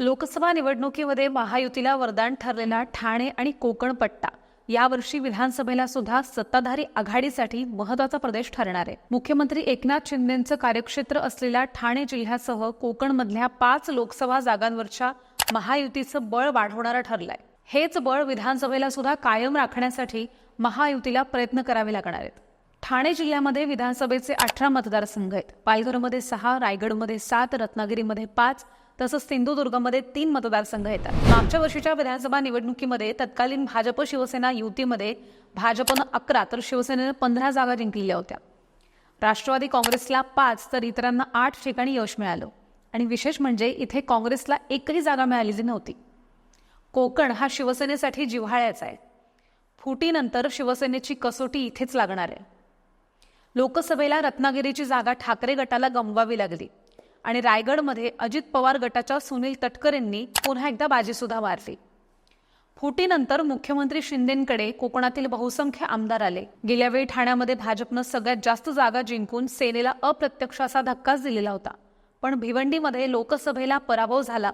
लोकसभा निवडणुकीमध्ये महायुतीला वरदान ठरलेला ठाणे आणि कोकण पट्टा यावर्षी विधानसभेला सुद्धा सत्ताधारी आघाडीसाठी महत्त्वाचा प्रदेश ठरणार आहे. मुख्यमंत्री एकनाथ शिंदेचं कार्यक्षेत्र असलेल्या ठाणे जिल्ह्यासह कोकणमधल्या पाच लोकसभा जागांवरच्या महायुतीचं बळ वाढवणारं ठरलंय. हेच बळ विधानसभेला सुद्धा कायम राखण्यासाठी महायुतीला प्रयत्न करावे लागणार आहेत. ठाणे जिल्ह्यामध्ये विधानसभेचे अठरा मतदारसंघ आहेत. पालघरमध्ये सहा रायगडमध्ये सात रत्नागिरीमध्ये पाच तसंच सिंधुदुर्गमध्ये तीन मतदारसंघ येतात. मागच्या वर्षीच्या विधानसभा निवडणुकीमध्ये तत्कालीन भाजप शिवसेना युतीमध्ये भाजपनं अकरा तर शिवसेनेनं पंधरा जागा जिंकलेल्या होत्या. राष्ट्रवादी काँग्रेसला पाच तर इतरांना आठ ठिकाणी यश मिळालं. आणि विशेष म्हणजे इथे काँग्रेसला एकही जागा मिळालेली नव्हती. कोकण हा शिवसेनेसाठी जिव्हाळ्याचा आहे. फुटीनंतर शिवसेनेची कसोटी इथेच लागणार आहे. लोकसभेला रत्नागिरीची जागा ठाकरे गटाला गमवावी लागली. आणि रायगडमध्ये अजित पवार गटाच्या सुनील तटकरेंनी पुन्हा एकदा बाजीसुद्धा मारली. फुटीनंतर मुख्यमंत्री शिंदेंकडे कोकणातील बहुसंख्य आमदार आले. गेल्या वेळी ठाण्यामध्ये भाजपनं सगळ्यात जास्त जागा जिंकून सेनेला अप्रत्यक्ष असा धक्काच दिलेला होता. पण भिवंडीमध्ये लोकसभेला पराभव झाला.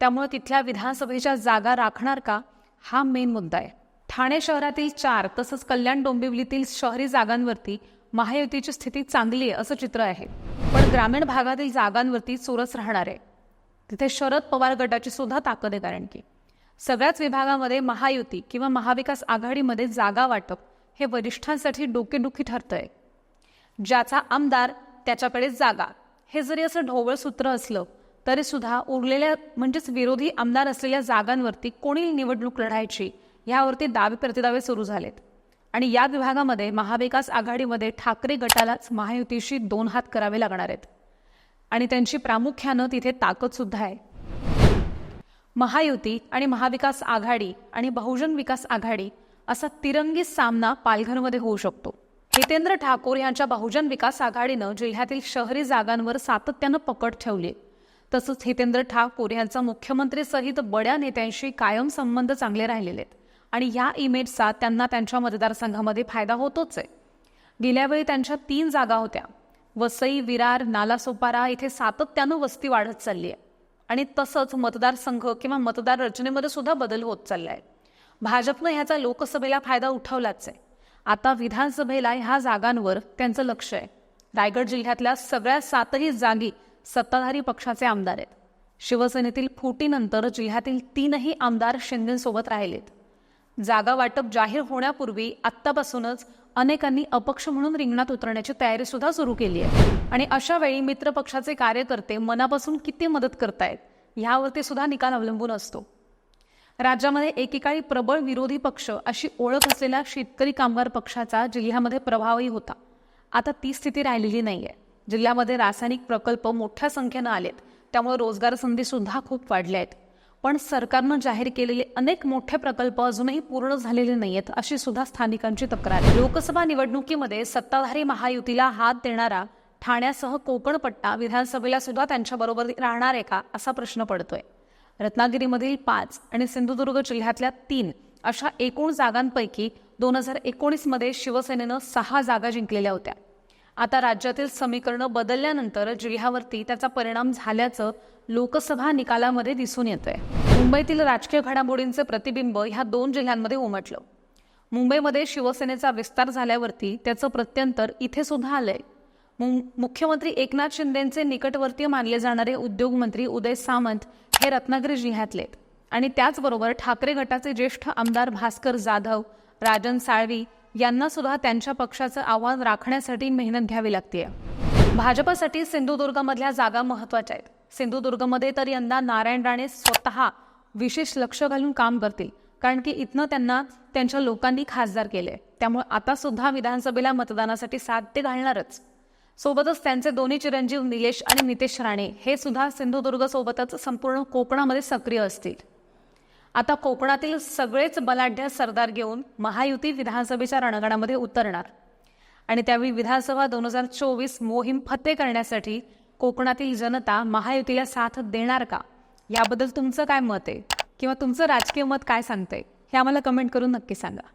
त्यामुळे तिथल्या विधानसभेच्या जागा राखणार का? हा मेन मुद्दा आहे. ठाणे शहरातील चार तसंच कल्याण डोंबिवलीतील शहरी जागांवरती महायुतीची स्थिती चांगली आहे असं चित्र आहे. पण ग्रामीण भागातील जागांवरती चोरस राहणार आहे. तिथे शरद पवार गटाची सुद्धा ताकद आहे कारण की सगळ्याच विभागामध्ये महायुती किंवा महाविकास आघाडीमध्ये जागा वाटप हे वरिष्ठांसाठी डोकेदुखी ठरतंय. ज्याचा आमदार त्याच्याकडे जागा. हे जरी असं ढोबळ सूत्र असलं तरी सुद्धा उरलेल्या म्हणजेच विरोधी आमदार असलेल्या जागांवरती कोणी निवडणूक लढायची यावरती दावे प्रतिदावे सुरू झालेत. आणि या विभागामध्ये महाविकास आघाडीमध्ये ठाकरे गटालाच महायुतीशी दोन हात करावे लागणार आहेत. आणि त्यांची प्रामुख्यानं तिथे ताकदसुद्धा आहे. महायुती आणि महाविकास आघाडी आणि बहुजन विकास आघाडी असा तिरंगी सामना पालघरमध्ये होऊ शकतो. हितेंद्र ठाकूर यांच्या बहुजन विकास आघाडीनं जिल्ह्यातील शहरी जागांवर सातत्यानं पकड ठेवली तसंच हितेंद्र ठाकूर यांचा मुख्यमंत्रीसहित बड्या नेत्यांशी कायम संबंध चांगले राहिलेले आहेत आणि या इमेजचा त्यांना त्यांच्या मतदारसंघामध्ये फायदा होतोच आहे. गेल्यावेळी त्यांच्या तीन जागा होत्या. वसई विरार नालासोपारा इथे सातत्यानं वस्ती वाढत चालली आहे. आणि तसंच मतदारसंघ किंवा मतदार रचनेमध्ये सुद्धा बदल होत चालला आहे. भाजपनं ह्याचा लोकसभेला फायदा उठवलाच आहे. आता विधानसभेला ह्या जागांवर त्यांचं लक्ष आहे. रायगड जिल्ह्यातल्या सगळ्या सातही जागी सत्ताधारी पक्षाचे आमदार आहेत. शिवसेनेतील फुटीनंतर जिल्ह्यातील तीनही आमदार शिंदेसोबत राहिलेत. जागा वाटप जाहीर होण्यापूर्वी आत्तापासूनच अनेकांनी अपक्ष म्हणून रिंगणात उतरण्याची तयारी सुद्धा सुरू केली आहे. आणि अशा वेळी मित्र पक्षाचे कार्यकर्ते मनापासून किती मदत करतायत ह्यावरती सुद्धा निकाल अवलंबून असतो. राज्यामध्ये एकेकाळी प्रबळ विरोधी पक्ष अशी ओळख असलेला शेतकरी कामगार पक्षाचा जिल्ह्यामध्ये प्रभावही होता. आता ती स्थिती राहिलेली नाहीये. जिल्ह्यामध्ये रासायनिक प्रकल्प मोठ्या संख्येनं आलेत. त्यामुळे रोजगार संधी सुद्धा खूप वाढल्या आहेत पण सरकारनं जाहीर केलेले अनेक मोठे प्रकल्प अजूनही पूर्ण झालेले नाहीयेत अशी सुद्धा स्थानिकांची तक्रार आहे. लोकसभा निवडणुकीमध्ये सत्ताधारी महायुतीला हात देणारा ठाण्यासह कोकणपट्टा विधानसभेला सुद्धा त्यांच्याबरोबर राहणार आहे का असा प्रश्न पडतोय. रत्नागिरीमधील पाच आणि सिंधुदुर्ग जिल्ह्यातल्या तीन अशा एकूण जागांपैकी दोन हजार एकोणीसमध्ये शिवसेनेनं सहा जागा जिंकलेल्या होत्या. आता राज्यातील समीकरणं बदलल्यानंतर जिल्ह्यावरती त्याचा परिणाम झाल्याचं लोकसभा निकालामध्ये दिसून येतंय. मुंबईतील राजकीय घडामोडींचे प्रतिबिंब ह्या दोन जिल्ह्यांमध्ये उमटलं. मुंबईमध्ये शिवसेनेचा विस्तार झाल्यावरती त्याचं प्रत्यंतर इथे सुद्धा आलंय. मुं- मुख्यमंत्री एकनाथ शिंदेचे निकटवर्तीय मानले जाणारे उद्योगमंत्री उदय सामंत हे रत्नागिरी जिल्ह्यातले आहेत. आणि त्याचबरोबर ठाकरे गटाचे ज्येष्ठ आमदार भास्कर जाधव राजन साळवी यांना सुद्धा त्यांच्या पक्षाचं आव्हान राखण्यासाठी मेहनत घ्यावी लागते भाजपसाठी सिंधुदुर्गमधल्या जागा महत्त्वाच्या आहेत. सिंधुदुर्गमध्ये तर यंदा नारायण राणे स्वतः विशेष लक्ष घालून काम करतील कारण की इथनं त्यांना त्यांच्या लोकांनी खासदार केले. त्यामुळे आता सुद्धा विधानसभेला मतदानासाठी साथ ते घालणारच. सोबतच त्यांचे दोन्ही चिरंजीव निलेश आणि नितेश राणे हे सुद्धा सिंधुदुर्ग सोबतच संपूर्ण कोकणामध्ये सक्रिय असतील. आता कोकणातील सगळेच बलाढ्य सरदार घेऊन महायुती विधानसभेच्या रणगणामध्ये उतरणार. आणि त्यावेळी विधानसभा दोन हजार चोवीस मोहीम फते करण्यासाठी कोकणातील जनता महायुतीला साथ देणार का? याबद्दल तुमचं काय मत आहे? किंवा तुमचं राजकीय मत काय सांगतंय? हे आम्हाला कमेंट करून नक्की सांगा.